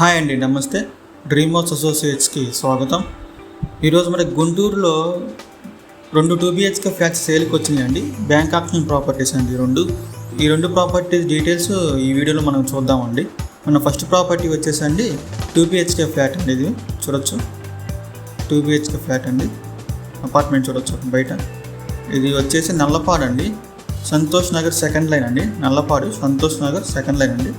Hi అండి నమస్తే. Dream house అసోసియేట్స్కి స్వాగతం. ఈరోజు మన గుంటూరులో రెండు టూ బిహెచ్కే ఫ్లాట్స్ సేల్కి వచ్చినాయండి. బ్యాంక్ ఆప్షన్ ప్రాపర్టీస్ అండి రెండు. ఈ రెండు ప్రాపర్టీస్ డీటెయిల్స్ ఈ వీడియోలో మనం చూద్దామండి. మన ఫస్ట్ ప్రాపర్టీ వచ్చేసండి టూ బిహెచ్కే ఫ్లాట్ అండి ఇది. చూడొచ్చు. టూ బిహెచ్కే ఫ్లాట్ అండి. అపార్ట్మెంట్ చూడొచ్చు బయట. ఇది వచ్చేసి నల్లపాడు అండి. సంతోష్ నగర్ సెకండ్ లైన్ అండి. నల్లపాడు సంతోష్ నగర్ సెకండ్ లైన్ అండి.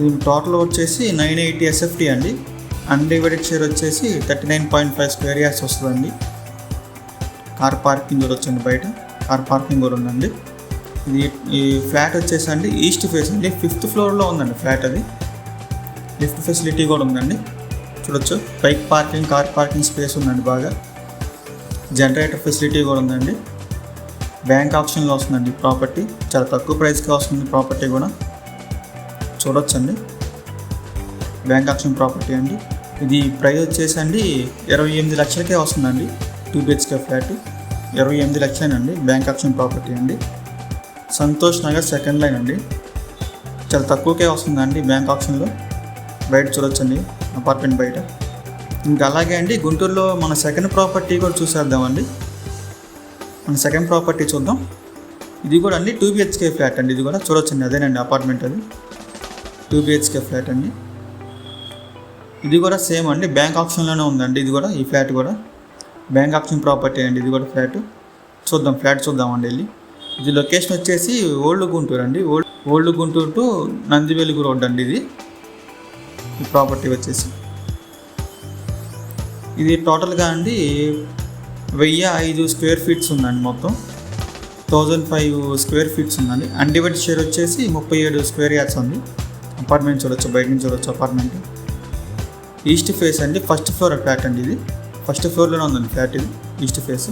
ఇది టోటల్ వచ్చేసి నైన్ ఎయిటీ ఎస్ఎఫ్టీ అండి. అన్డివైడెడ్ షేర్ వచ్చేసి thirty nine point five square yards వస్తుందండి. కార్ పార్కింగ్ కూడా వచ్చింది బయట. కార్ పార్కింగ్ కూడా ఉందండి. ఇది ఈ ఫ్లాట్ వచ్చేసి అండి ఈస్ట్ ఫేస్ అండి. ఫిఫ్త్ ఫ్లోర్లో ఉందండి ఫ్లాట్ అది. లిఫ్ట్ ఫెసిలిటీ కూడా ఉందండి. చూడొచ్చు. Bike parking car parking space ఉందండి బాగా. జనరేటర్ ఫెసిలిటీ కూడా ఉందండి. బ్యాంక్ ఆప్షన్లో వస్తుందండి ప్రాపర్టీ చాలా తక్కువ ప్రైస్కి వస్తుంది ప్రాపర్టీ కూడా. చూడొచ్చండి. బ్యాంక్ ఆప్షన్ ప్రాపర్టీ అండి. ఇది ప్రైస్ వచ్చేసి అండి ఇరవై ఎనిమిది లక్షలకే వస్తుందండి. Two BHK flat. ఇరవై ఎనిమిది లక్షలేనండి బ్యాంక్ ఆప్షన్ ప్రాపర్టీ అండి. సంతోష్ నగర్ సెకండ్ లైన్ అండి. చాలా తక్కువకే వస్తుందండి బ్యాంక్ ఆప్షన్లో. బయట చూడొచ్చండి అపార్ట్మెంట్ బయట. ఇంకా అలాగే అండి గుంటూరులో మన సెకండ్ ప్రాపర్టీ కూడా చూసేద్దామండి. మన సెకండ్ ప్రాపర్టీ చూద్దాం. ఇది కూడా అండి టూ బిహెచ్కే ఫ్లాట్ అండి. ఇది కూడా చూడొచ్చండి. అదేనండి అపార్ట్మెంట్ అది. టూ బిహెచ్కే ఫ్లాట్ అండి. ఇది కూడా సేమ్ అండి. బ్యాంక్ ఆప్షన్లోనే ఉందండి. ఇది కూడా ఈ ఫ్లాట్ కూడా. బ్యాంక్ ఆప్షన్ ప్రాపర్టీ అండి. ఇది కూడా ఫ్లాట్. చూద్దాం. ఫ్లాట్ చూద్దామండి వెళ్ళి. ఇది లొకేషన్ వచ్చేసి ఓల్డ్ గుంటూరు అండి. Old old Guntur to Nandivelugu road అండి ఇది. ఈ ప్రాపర్టీ వచ్చేసి. ఇది టోటల్గా అండి వెయ్యి ఐదు స్క్వేర్ ఫీట్స్ ఉందండి మొత్తం. థౌజండ్ ఫైవ్ స్క్వేర్ ఫీట్స్ ఉందండి. అన్డివైడ్ షేర్ వచ్చేసి ముప్పై ఏడు స్క్వేర్ యార్డ్స్ ఉంది. అపార్ట్మెంట్ చూడొచ్చు బయట నుంచి చూడొచ్చు అపార్ట్మెంట్ ఈస్ట్ ఫేస్ అండి ఫస్ట్ ఫ్లోర్ ఫ్లాట్ అండి ఇది. ఫస్ట్ ఫ్లోర్లోనే ఉందండి ఫ్లాట్ ఇది east face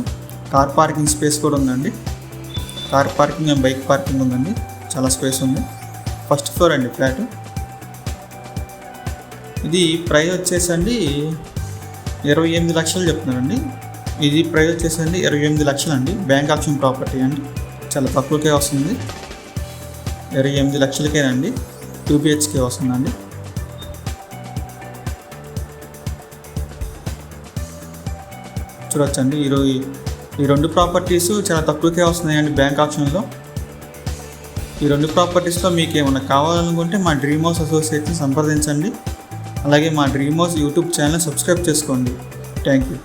car parking space కూడా ఉందండి. Car parking and bike parking ఉందండి చాలా స్పేస్ ఉంది. ఫస్ట్ ఫ్లోర్ అండి ఫ్లాట్ ఇది ప్రైస్ వచ్చేసండి ఇరవై ఎనిమిది లక్షలు చెప్తున్నారండి. ఇది ప్రైస్ వచ్చేసండి ఇరవై ఎనిమిది లక్షలు అండి. బ్యాంక్ ఆప్షన్ ప్రాపర్టీ అండి. చాలా తక్కువకే వస్తుంది. ఇరవై ఎనిమిది లక్షలకేనండి. టూ బిహెచ్కే వస్తుందండి. చూడొచ్చండి ఈరోజు ఈ రెండు ప్రాపర్టీస్ చాలా తక్కువకే వస్తున్నాయండి బ్యాంక్ ఆప్షన్లో ఈ రెండు ప్రాపర్టీస్లో మీకు ఏమైనా కావాలనుకుంటే మా డ్రీమ్ హౌస్ అసోసియేట్ని సంప్రదించండి. అలాగే మా dream house YouTube channel subscribe చేసుకోండి. Thank you.